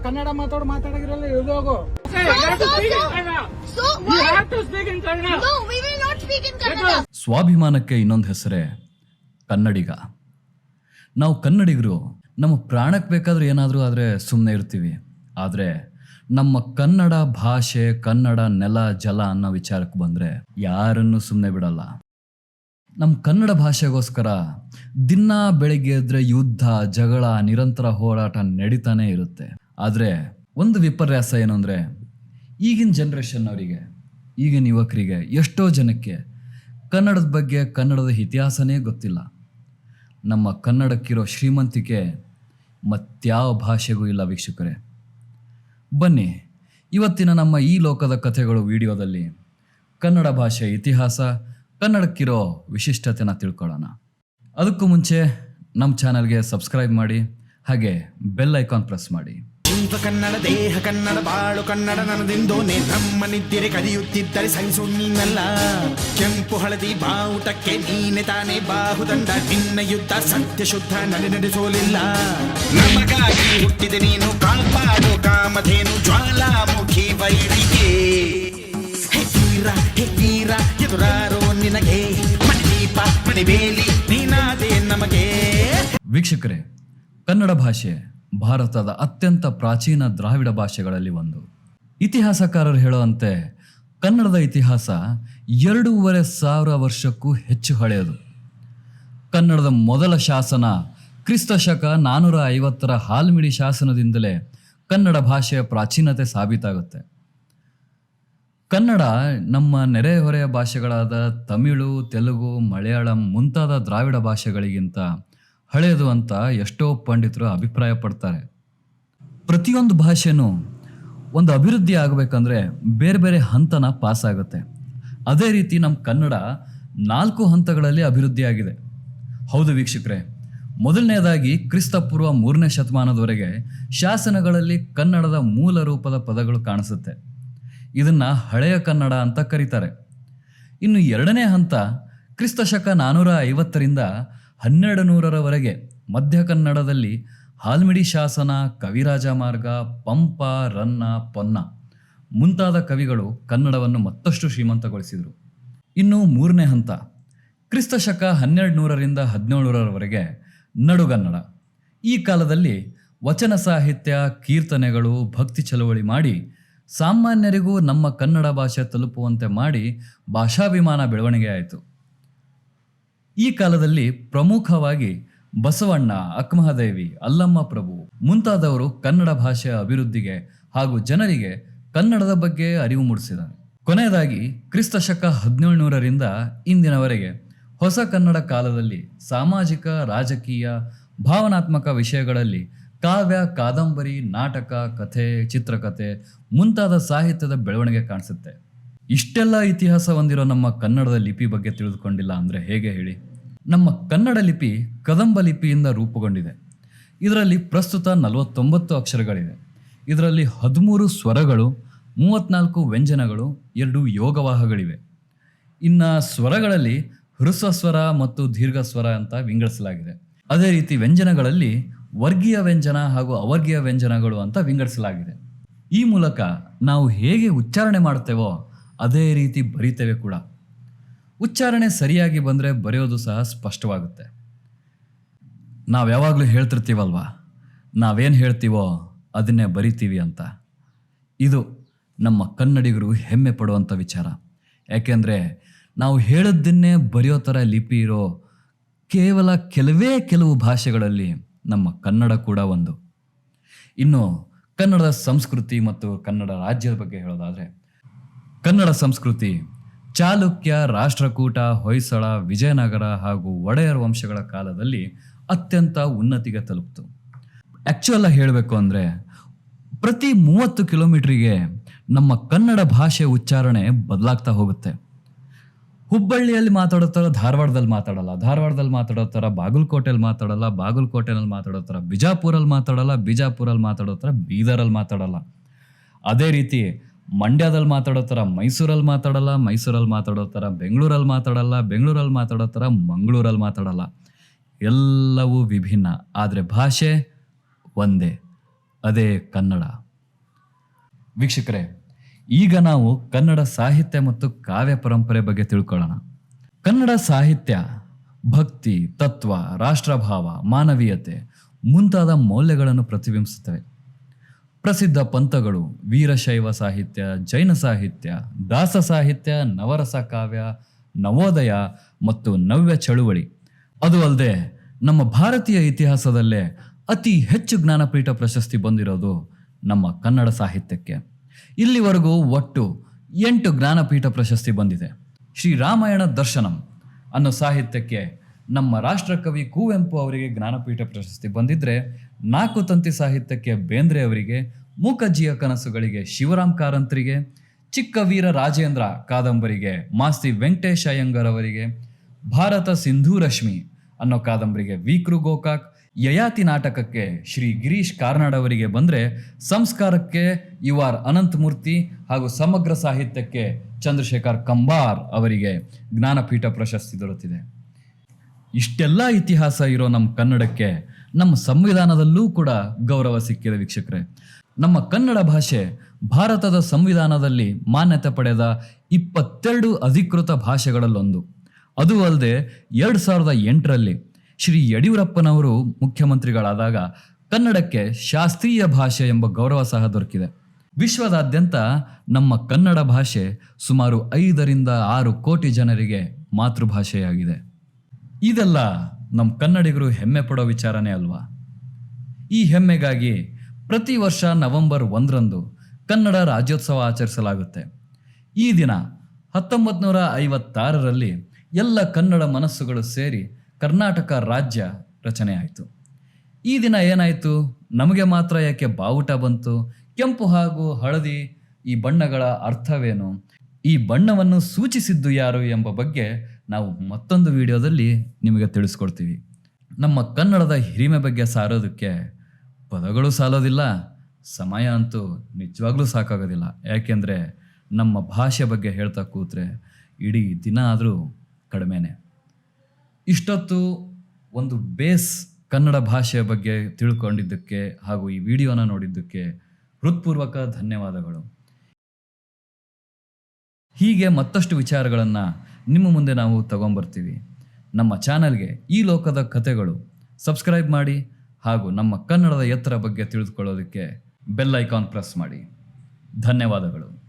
ಕನ್ನಡ ಮಾತಾಡು ಮಾತಾಡೋಗಿರಲ್ಲ in Kannada. ಸ್ವಾಭಿಮಾನಕ್ಕೆ ಇನ್ನೊಂದು ಹೆಸರೇ ಕನ್ನಡಿಗ. ನಾವು ಕನ್ನಡಿಗರು ನಮ್ಮ ಪ್ರಾಣಕ್ಕೆ ಬೇಕಾದ್ರೆ ಏನಾದರೂ ಆದರೆ ಸುಮ್ಮನೆ ಇರ್ತೀವಿ. ಆದರೆ ನಮ್ಮ ಕನ್ನಡ ಭಾಷೆ ಕನ್ನಡ ನೆಲ ಜಲ ಅನ್ನೋ ವಿಚಾರಕ್ಕೆ ಬಂದರೆ ಯಾರನ್ನು ಸುಮ್ಮನೆ ಬಿಡಲ್ಲ. ನಮ್ಮ ಕನ್ನಡ ಭಾಷೆಗೋಸ್ಕರ ದಿನ ಬೆಳಿಗ್ಗೆ ಎದ್ರೆ ಯುದ್ಧ ಜಗಳ ನಿರಂತರ ಹೋರಾಟ ನಡೀತಾನೆ ಇರುತ್ತೆ. ಆದರೆ ಒಂದು ವಿಪರ್ಯಾಸ ಏನು ಅಂದರೆ ಈಗಿನ ಜನ್ರೇಷನ್ ಅವರಿಗೆ ಈಗಿನ ಯುವಕರಿಗೆ, ಎಷ್ಟೋ ಜನಕ್ಕೆ ಕನ್ನಡದ ಬಗ್ಗೆ ಕನ್ನಡದ ಇತಿಹಾಸನೇ ಗೊತ್ತಿಲ್ಲ. ನಮ್ಮ ಕನ್ನಡಕ್ಕಿರೋ ಶ್ರೀಮಂತಿಕೆ ಮತ್ಯಾವ ಭಾಷೆಗೂ ಇಲ್ಲ ವೀಕ್ಷಕರೇ. ಬನ್ನಿ, ಇವತ್ತಿನ ನಮ್ಮ ಈ ಲೋಕದ ಕಥೆಗಳು ವಿಡಿಯೋದಲ್ಲಿ ಕನ್ನಡ ಭಾಷೆ ಇತಿಹಾಸ, ಕನ್ನಡಕ್ಕಿರೋ ವಿಶಿಷ್ಟತೆನ ತಿಳ್ಕೊಳ್ಳೋಣ. ಅದಕ್ಕೂ ಮುಂಚೆ ನಮ್ಮ ಚಾನಲ್ಗೆ ಸಬ್ಸ್ಕ್ರೈಬ್ ಮಾಡಿ, ಹಾಗೆ ಬೆಲ್ ಐಕಾನ್ ಪ್ರೆಸ್ ಮಾಡಿ. ಜೀವ ಕನ್ನಡ, ದೇಹ ಕನ್ನಡ, ಬಾಳು ಕನ್ನಡ ನನದಿಂದೋನೆ ನಮ್ಮ ನಿದ್ದಿರೆ ಕದಿಯುತ್ತಿದ್ದರೆ ಸಹಿಸು ನೀನಲ್ಲ. ಕೆಂಪು ಹಳದಿ ಬಾವುಟಕ್ಕೆ ನೀನೆ ತಾನೇ ಬಾಹುದಂಡ ನಿನ್ನ ಯುದ್ಧ ಸತ್ಯ ಶುದ್ಧ ನಡೆ ನಡೆಸೋಲಿಲ್ಲ. ನಮಗಾಗಿ ಹುಟ್ಟಿದೆ ನೀನು ಕಾಪಾಡು ಕಾಮಧೇನು ಜ್ವಾಲಾಮುಖಿ ವೈರಿಗೆ ಹೇ ವೀರ ಹೇ ನಿನಗೆ ಎದುರಾರೋ ನಿನಗೆ. ಮಣಿದೀಪ ಮಣಿಬೇಲಿ ನೀನಾದೆ ನಮಗೆ. ವೀಕ್ಷಕರೇ, ಕನ್ನಡ ಭಾಷೆ ಭಾರತದ ಅತ್ಯಂತ ಪ್ರಾಚೀನ ದ್ರಾವಿಡ ಭಾಷೆಗಳಲ್ಲಿ ಒಂದು. ಇತಿಹಾಸಕಾರರು ಹೇಳುವಂತೆ ಕನ್ನಡದ ಇತಿಹಾಸ ಎರಡೂವರೆ ಸಾವಿರ ವರ್ಷಕ್ಕೂ ಹೆಚ್ಚು ಹಳೆಯದು. ಕನ್ನಡದ ಮೊದಲ ಶಾಸನ ಕ್ರಿಸ್ತ ಶಕ ನಾನ್ನೂರ ಐವತ್ತರ ಹಾಲ್ಮಿಡಿ ಶಾಸನದಿಂದಲೇ ಕನ್ನಡ ಭಾಷೆಯ ಪ್ರಾಚೀನತೆ ಸಾಬೀತಾಗುತ್ತೆ. ಕನ್ನಡ ನಮ್ಮ ನೆರೆಹೊರೆಯ ಭಾಷೆಗಳಾದ ತಮಿಳು, ತೆಲುಗು, ಮಲಯಾಳಂ ಮುಂತಾದ ದ್ರಾವಿಡ ಭಾಷೆಗಳಿಗಿಂತ ಹಳೆಯದು ಅಂತ ಎಷ್ಟೋ ಪಂಡಿತರು ಅಭಿಪ್ರಾಯ ಪಡ್ತಾರೆ ಪ್ರತಿಯೊಂದು ಭಾಷೆನೂ ಒಂದು ಅಭಿವೃದ್ಧಿ ಆಗಬೇಕಂದ್ರೆ ಬೇರೆ ಬೇರೆ ಹಂತನ ಪಾಸ್ ಆಗುತ್ತೆ ಅದೇ ರೀತಿ ನಮ್ಮ ಕನ್ನಡ ನಾಲ್ಕು ಹಂತಗಳಲ್ಲಿ ಅಭಿವೃದ್ಧಿಯಾಗಿದೆ ಹೌದು ವೀಕ್ಷಕರೇ, ಮೊದಲನೇದಾಗಿ ಕ್ರಿಸ್ತಪೂರ್ವ ಮೂರನೇ ಶತಮಾನದವರೆಗೆ ಶಾಸನಗಳಲ್ಲಿ ಕನ್ನಡದ ಮೂಲ ರೂಪದ ಪದಗಳು ಕಾಣಿಸುತ್ತೆ. ಇದನ್ನು ಹಳೆಯ ಕನ್ನಡ ಅಂತ ಕರೀತಾರೆ. ಇನ್ನು ಎರಡನೇ ಹಂತ ಕ್ರಿಸ್ತ ಶಕ ನಾನ್ನೂರ ಐವತ್ತರಿಂದ ಹನ್ನೆರಡು ನೂರರವರೆಗೆ ಮಧ್ಯ ಕನ್ನಡದಲ್ಲಿ ಹಾಲ್ಮಿಡಿ ಶಾಸನ, ಕವಿರಾಜ ಮಾರ್ಗ, ಪಂಪ, ರನ್ನ, ಪೊನ್ನ ಮುಂತಾದ ಕವಿಗಳು ಕನ್ನಡವನ್ನು ಮತ್ತಷ್ಟು ಶ್ರೀಮಂತಗೊಳಿಸಿದರು. ಇನ್ನು ಮೂರನೇ ಹಂತ ಕ್ರಿಸ್ತ ಶಕ ಹನ್ನೆರಡು ನೂರರಿಂದ ಹದಿನೇಳರವರೆಗೆ ನಡುಗನ್ನಡ ಈ ಕಾಲದಲ್ಲಿ ವಚನ ಸಾಹಿತ್ಯ, ಕೀರ್ತನೆಗಳು, ಭಕ್ತಿ ಚಳವಳಿ ಮಾಡಿ ಸಾಮಾನ್ಯರಿಗೂ ನಮ್ಮ ಕನ್ನಡ ಭಾಷೆ ತಲುಪುವಂತೆ ಮಾಡಿ ಭಾಷಾಭಿಮಾನ ಬೆಳವಣಿಗೆ ಆಯಿತು. ಈ ಕಾಲದಲ್ಲಿ ಪ್ರಮುಖವಾಗಿ ಬಸವಣ್ಣ, ಅಕ್ಮಹದೇವಿ, ಅಲ್ಲಮ್ಮ ಪ್ರಭು ಮುಂತಾದವರು ಕನ್ನಡ ಭಾಷೆಯ ಅಭಿವೃದ್ಧಿಗೆ ಹಾಗೂ ಜನರಿಗೆ ಕನ್ನಡದ ಬಗ್ಗೆ ಅರಿವು ಮೂಡಿಸಿದ್ದಾರೆ. ಕೊನೆಯದಾಗಿ ಕ್ರಿಸ್ತ ಶಕ ಹದಿನೇಳುನೂರರಿಂದ ಇಂದಿನವರೆಗೆ ಹೊಸ ಕನ್ನಡ ಕಾಲದಲ್ಲಿ ಸಾಮಾಜಿಕ, ರಾಜಕೀಯ, ಭಾವನಾತ್ಮಕ ವಿಷಯಗಳಲ್ಲಿ ಕಾವ್ಯ, ಕಾದಂಬರಿ, ನಾಟಕ, ಕಥೆ, ಚಿತ್ರಕಥೆ ಮುಂತಾದ ಸಾಹಿತ್ಯದ ಬೆಳವಣಿಗೆ ಕಾಣಿಸುತ್ತೆ. ಇಷ್ಟೆಲ್ಲ ಇತಿಹಾಸ ಹೊಂದಿರೋ ನಮ್ಮ ಕನ್ನಡದ ಲಿಪಿ ಬಗ್ಗೆ ತಿಳಿದುಕೊಂಡಿಲ್ಲ ಅಂದರೆ ಹೇಗೆ ಹೇಳಿ? ನಮ್ಮ ಕನ್ನಡ ಲಿಪಿ ಕದಂಬ ಲಿಪಿಯಿಂದ ರೂಪುಗೊಂಡಿದೆ. ಇದರಲ್ಲಿ ಪ್ರಸ್ತುತ ನಲವತ್ತೊಂಬತ್ತು ಅಕ್ಷರಗಳಿವೆ. ಇದರಲ್ಲಿ ಹದಿಮೂರು ಸ್ವರಗಳು, ಮೂವತ್ನಾಲ್ಕು ವ್ಯಂಜನಗಳು, ಎರಡು ಯೋಗವಾಹಗಳಿವೆ. ಇನ್ನು ಸ್ವರಗಳಲ್ಲಿ ಹೃಸ್ವ ಸ್ವರ ಮತ್ತು ದೀರ್ಘ ಸ್ವರ ಅಂತ ವಿಂಗಡಿಸಲಾಗಿದೆ. ಅದೇ ರೀತಿ ವ್ಯಂಜನಗಳಲ್ಲಿ ವರ್ಗೀಯ ವ್ಯಂಜನ ಹಾಗೂ ಅವರ್ಗೀಯ ವ್ಯಂಜನಗಳು ಅಂತ ವಿಂಗಡಿಸಲಾಗಿದೆ. ಈ ಮೂಲಕ ನಾವು ಹೇಗೆ ಉಚ್ಚಾರಣೆ ಮಾಡ್ತೇವೋ ಅದೇ ರೀತಿ ಬರೀತೇವೆ ಕೂಡ. ಉಚ್ಚಾರಣೆ ಸರಿಯಾಗಿ ಬಂದರೆ ಬರೆಯೋದು ಸಹ ಸ್ಪಷ್ಟವಾಗುತ್ತೆ. ನಾವು ಯಾವಾಗಲೂ ಹೇಳ್ತಿರ್ತೀವಲ್ವ? ನಾವೇನು ಹೇಳ್ತೀವೋ ಅದನ್ನೇ ಬರಿತೀವಿ ಅಂತ. ಇದು ನಮ್ಮ ಕನ್ನಡಿಗರು ಹೆಮ್ಮೆ ಪಡುವಂಥ ವಿಚಾರ. ಯಾಕೆಂದರೆ ನಾವು ಹೇಳದ್ದನ್ನೇ ಬರೆಯೋ ಥರ ಲಿಪಿ ಇರೋ ಕೇವಲ ಕೆಲವೇ ಕೆಲವು ಭಾಷೆಗಳಲ್ಲಿ ನಮ್ಮ ಕನ್ನಡ ಕೂಡ ಒಂದು. ಇನ್ನು ಕನ್ನಡದ ಸಂಸ್ಕೃತಿ ಮತ್ತು ಕನ್ನಡ ರಾಜ್ಯದ ಬಗ್ಗೆ ಹೇಳೋದಾದರೆ ಕನ್ನಡ ಸಂಸ್ಕೃತಿ, ಚಾಲುಕ್ಯ, ರಾಷ್ಟ್ರಕೂಟ, ಹೊಯ್ಸಳ, ವಿಜಯನಗರ ಹಾಗೂ ಒಡೆಯರ್ ವಂಶಗಳ ಕಾಲದಲ್ಲಿ ಅತ್ಯಂತ ಉನ್ನತಿಗೆ ತಲುಪಿತು. ಆ್ಯಕ್ಚುಯಲ್ ಹೇಳಬೇಕು ಅಂದರೆ, ಪ್ರತಿ ಮೂವತ್ತು ಕಿಲೋಮೀಟ್ರಿಗೆ ನಮ್ಮ ಕನ್ನಡ ಭಾಷೆ ಉಚ್ಚಾರಣೆ ಬದಲಾಗ್ತಾ ಹೋಗುತ್ತೆ. ಹುಬ್ಬಳ್ಳಿಯಲ್ಲಿ ಮಾತಾಡೋ ಥರ ಧಾರವಾಡದಲ್ಲಿ ಮಾತಾಡಲ್ಲ, ಧಾರವಾಡದಲ್ಲಿ ಮಾತಾಡೋ ಥರ ಬಾಗಲಕೋಟೆಯಲ್ಲಿ ಮಾತಾಡಲ್ಲ, ಬಾಗಲಕೋಟೆನಲ್ಲಿ ಮಾತಾಡೋ ಥರ ಬಿಜಾಪುರಲ್ಲಿ ಮಾತಾಡಲ್ಲ, ಬಿಜಾಪುರಲ್ಲಿ ಮಾತಾಡೋ ಥರ ಬೀದರಲ್ಲಿ ಮಾತಾಡಲ್ಲ. ಅದೇ ರೀತಿ ಮಂಡ್ಯದಲ್ಲಿ ಮಾತಾಡೋ ಥರ, ಮೈಸೂರಲ್ಲಿ ಮಾತಾಡಲ್ಲ, ಮೈಸೂರಲ್ಲಿ ಮಾತಾಡೋ ಥರ, ಬೆಂಗಳೂರಲ್ಲಿ ಮಾತಾಡಲ್ಲ, ಬೆಂಗಳೂರಲ್ಲಿ ಮಾತಾಡೋ ಥರ, ಮಂಗಳೂರಲ್ಲಿ ಮಾತಾಡಲ್ಲ. ಎಲ್ಲವೂ ವಿಭಿನ್ನ, ಆದರೆ ಭಾಷೆ ಒಂದೇ, ಅದೇ ಕನ್ನಡ. ವೀಕ್ಷಕರೇ, ಈಗ ನಾವು ಕನ್ನಡ ಸಾಹಿತ್ಯ ಮತ್ತು ಕಾವ್ಯ ಪರಂಪರೆ ಬಗ್ಗೆ ತಿಳ್ಕೊಳ್ಳೋಣ. ಕನ್ನಡ ಸಾಹಿತ್ಯ, ಭಕ್ತಿ, ತತ್ವ, ರಾಷ್ಟ್ರಭಾವ, ಮಾನವೀಯತೆ ಮುಂತಾದ ಮೌಲ್ಯಗಳನ್ನು ಪ್ರತಿಬಿಂಬಿಸುತ್ತವೆ. ಪ್ರಸಿದ್ಧ ಪಂಥಗಳು ವೀರಶೈವ ಸಾಹಿತ್ಯ, ಜೈನ ಸಾಹಿತ್ಯ, ದಾಸ ಸಾಹಿತ್ಯ, ನವರಸ ಕಾವ್ಯ, ನವೋದಯ ಮತ್ತು ನವ್ಯ ಚಳುವಳಿ. ಅದು ಅಲ್ಲದೆ ನಮ್ಮ ಭಾರತೀಯ ಇತಿಹಾಸದಲ್ಲೇ ಅತಿ ಹೆಚ್ಚು ಜ್ಞಾನಪೀಠ ಪ್ರಶಸ್ತಿ ಬಂದಿರೋದು ನಮ್ಮ ಕನ್ನಡ ಸಾಹಿತ್ಯಕ್ಕೆ. ಇಲ್ಲಿವರೆಗೂ ಒಟ್ಟು ಎಂಟು ಜ್ಞಾನಪೀಠ ಪ್ರಶಸ್ತಿ ಬಂದಿದೆ. ಶ್ರೀ ರಾಮಾಯಣ ದರ್ಶನಂ ಅನ್ನೋ ಸಾಹಿತ್ಯಕ್ಕೆ ನಮ್ಮ ರಾಷ್ಟ್ರಕವಿ ಕುವೆಂಪು ಅವರಿಗೆ ಜ್ಞಾನಪೀಠ ಪ್ರಶಸ್ತಿ ಬಂದಿದ್ರೆ ನಾಲ್ಕು ತಂತಿ ಸಾಹಿತ್ಯಕ್ಕೆ ಬೇಂದ್ರೆ ಅವರಿಗೆ ಮೂಕಜ್ಜಿಯ ಕನಸುಗಳಿಗೆ ಶಿವರಾಮ್ ಕಾರಂತರಿಗೆ, ಚಿಕ್ಕ ವೀರ ರಾಜೇಂದ್ರ ಕಾದಂಬರಿಗೆ, ಮಾಸ್ತಿ ವೆಂಕಟೇಶ ಅಯ್ಯಂಗರ್ ಅವರಿಗೆ, ಭಾರತ ಸಿಂಧೂ ರಶ್ಮಿ ಅನ್ನೋ ಕಾದಂಬರಿಗೆ ವಿಕ್ರು ಗೋಕಾಕ್, ಯಯಾತಿ ನಾಟಕಕ್ಕೆ ಶ್ರೀ ಗಿರೀಶ್ ಕಾರ್ನಾಡ್ ಅವರಿಗೆ ಬಂದರೆ ಸಂಸ್ಕಾರಕ್ಕೆ ಯು ಆರ್ ಅನಂತಮೂರ್ತಿ ಹಾಗೂ ಸಮಗ್ರ ಸಾಹಿತ್ಯಕ್ಕೆ ಚಂದ್ರಶೇಖರ್ ಕಂಬಾರ್ ಅವರಿಗೆ ಜ್ಞಾನಪೀಠ ಪ್ರಶಸ್ತಿ ದೊರೆತಿದೆ. ಇಷ್ಟೆಲ್ಲ ಇತಿಹಾಸ ಇರೋ ನಮ್ಮ ಕನ್ನಡಕ್ಕೆ ನಮ್ಮ ಸಂವಿಧಾನದಲ್ಲೂ ಕೂಡ ಗೌರವ ಸಿಕ್ಕಿದೆ ವೀಕ್ಷಕರೇ. ನಮ್ಮ ಕನ್ನಡ ಭಾಷೆ ಭಾರತದ ಸಂವಿಧಾನದಲ್ಲಿ ಮಾನ್ಯತೆ ಪಡೆದ ಇಪ್ಪತ್ತೆರಡು ಅಧಿಕೃತ ಭಾಷೆಗಳಲ್ಲೊಂದು. ಅದು ಅಲ್ಲದೆ ಎರಡು ಸಾವಿರದ ಎಂಟರಲ್ಲಿ ಶ್ರೀ ಯಡಿಯೂರಪ್ಪನವರು ಮುಖ್ಯಮಂತ್ರಿಗಳಾದಾಗ ಕನ್ನಡಕ್ಕೆ ಶಾಸ್ತ್ರೀಯ ಭಾಷೆ ಎಂಬ ಗೌರವ ಸಹ ದೊರಕಿದೆ. ವಿಶ್ವದಾದ್ಯಂತ ನಮ್ಮ ಕನ್ನಡ ಭಾಷೆ ಸುಮಾರು ಐದರಿಂದ ಆರು ಕೋಟಿ ಜನರಿಗೆ ಮಾತೃಭಾಷೆಯಾಗಿದೆ. ಇದೆಲ್ಲ ನಮ್ಮ ಕನ್ನಡಿಗರು ಹೆಮ್ಮೆ ಪಡೋ ವಿಚಾರನೇ ಅಲ್ವಾ? ಈ ಹೆಮ್ಮೆಗಾಗಿ ಪ್ರತಿ ವರ್ಷ ನವೆಂಬರ್ ಒಂದರಂದು ಕನ್ನಡ ರಾಜ್ಯೋತ್ಸವ ಆಚರಿಸಲಾಗುತ್ತೆ. ಈ ದಿನ ಹತ್ತೊಂಬತ್ತು ನೂರ ಐವತ್ತಾರರಲ್ಲಿ ಎಲ್ಲ ಕನ್ನಡ ಮನಸ್ಸುಗಳು ಸೇರಿ ಕರ್ನಾಟಕ ರಾಜ್ಯ ರಚನೆಯಾಯಿತು ಈ ದಿನ ಏನಾಯಿತು? ನಮಗೆ ಮಾತ್ರ ಯಾಕೆ ಬಾವುಟ ಬಂತು? ಕೆಂಪು ಹಾಗೂ ಹಳದಿ ಈ ಬಣ್ಣಗಳ ಅರ್ಥವೇನು? ಈ ಬಣ್ಣವನ್ನು ಸೂಚಿಸಿದ್ದು ಯಾರು ಎಂಬ ಬಗ್ಗೆ ನಾವು ಮತ್ತೊಂದು ವಿಡಿಯೋದಲ್ಲಿ ನಿಮಗೆ ತಿಳಿಸ್ಕೊಡ್ತೀವಿ. ನಮ್ಮ ಕನ್ನಡದ ಹಿರಿಮೆ ಬಗ್ಗೆ ಸಾರೋದಕ್ಕೆ ಪದಗಳು ಸಾಲೋದಿಲ್ಲ, ಸಮಯ ಅಂತೂ ನಿಜವಾಗ್ಲೂ ಸಾಕಾಗೋದಿಲ್ಲ. ಯಾಕೆಂದರೆ ನಮ್ಮ ಭಾಷೆ ಬಗ್ಗೆ ಹೇಳ್ತಾ ಕೂತ್ರೆ ಇಡೀ ದಿನ ಆದರೂ ಕಡಿಮೆನೆ. ಇಷ್ಟೊತ್ತು ಒಂದು ಬೇಸ್ ಕನ್ನಡ ಭಾಷೆಯ ಬಗ್ಗೆ ತಿಳ್ಕೊಂಡಿದ್ದಕ್ಕೆ ಹಾಗೂ ಈ ವಿಡಿಯೋನ ನೋಡಿದ್ದಕ್ಕೆ ಹೃತ್ಪೂರ್ವಕ ಧನ್ಯವಾದಗಳು. ಹೀಗೆ ಮತ್ತಷ್ಟು ವಿಚಾರಗಳನ್ನು ನಿಮ್ಮ ಮುಂದೆ ನಾವು ತಗೊಂಬರ್ತೀವಿ. ನಮ್ಮ ಚಾನಲ್ಗೆ ಈ ಲೋಕದ ಕಥೆಗಳು ಸಬ್ಸ್ಕ್ರೈಬ್ ಮಾಡಿ ಹಾಗೂ ನಮ್ಮ ಕನ್ನಡದ ಎತ್ತರ ಬಗ್ಗೆ ತಿಳಿದುಕೊಳ್ಳೋದಕ್ಕೆ ಬೆಲ್ ಐಕಾನ್ ಪ್ರೆಸ್ ಮಾಡಿ. ಧನ್ಯವಾದಗಳು.